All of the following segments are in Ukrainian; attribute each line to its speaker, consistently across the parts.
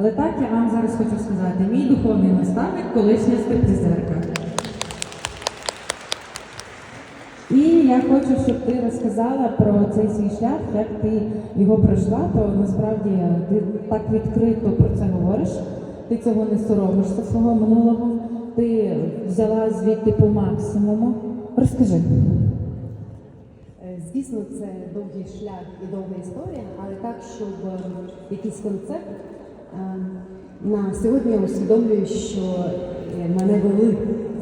Speaker 1: Але так я вам зараз хочу сказати: мій духовний наставник, колишня стриптизерка. І я хочу, щоб ти розказала про цей свій шлях, як ти його пройшла, то насправді ти так відкрито про це говориш. Ти цього не соромишся свого минулого. Ти взяла звідти по максимуму. Розкажи.
Speaker 2: Е, Звісно, це довгий шлях і довга історія, але так, щоб е, якийсь концепт. Е, На сьогодні я усвідомлюю, що е, мене вели,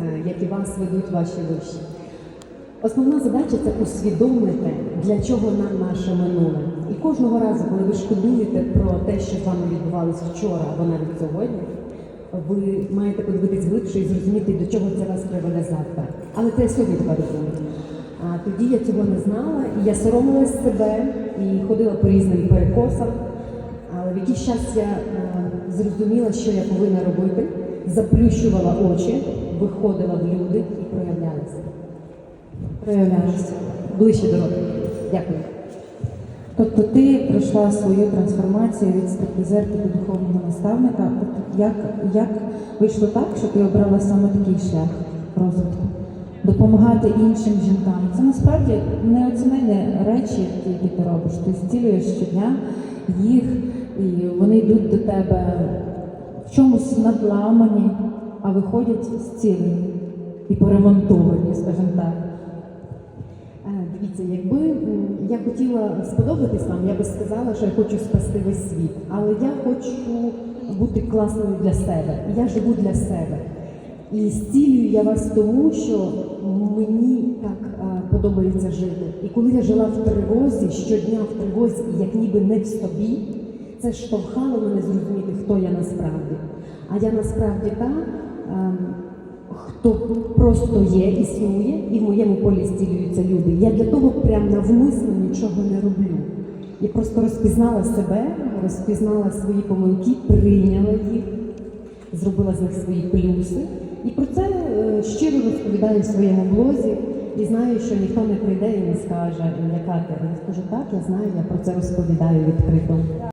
Speaker 2: е, як і вас ведуть ваші вищі. Основна задача це усвідомити, для чого нам наше минуле. І кожного разу, коли ви шкодуєте про те, що з вами відбувалося вчора або навіть сьогодні, ви маєте подивитись глибше і зрозуміти, до чого це вас приведе завтра. Але це я сьогодні тепер розумію. А тоді я цього не знала, і я соромилась себе і ходила по різним перекосам. В якийсь час я е, зрозуміла, що я повинна робити, заплющувала очі, виходила в люди і проявлялася. Проявлялася. Ближче до роду. Дякую.
Speaker 1: Тобто ти пройшла свою трансформацію від стриптизерки до духовного наставника. От як, як вийшло так, що ти обрала саме такий шлях розвитку? Допомагати іншим жінкам. Це насправді неоцінені речі, які ти робиш. Ти зцілюєш щодня їх, і вони йдуть до тебе в чомусь надламані, а виходять зцілені і поремонтовані, скажімо так.
Speaker 2: Е, Дивіться, якби я хотіла сподобатись вам, я би сказала, що я хочу спасти весь світ. Але я хочу бути класною для себе. Я живу для себе. І зцілюю я вас тому, що мені так е, подобається жити. І коли я жила в тривозі, щодня в тривозі, як ніби не в собі, це штовхало мене зрозуміти, хто я насправді. А я насправді та. ем, хто просто є, існує, і в моєму полі зцілюються люди. Я для того прям навмисно нічого не роблю. Я просто розпізнала себе, розпізнала свої помилки, прийняла їх, зробила з них свої плюси. І про це е, щиро розповідаю в своєму блозі і знаю, що ніхто не прийде і не скаже, яка ти. Я скажу так, я знаю, я про це розповідаю відкрито.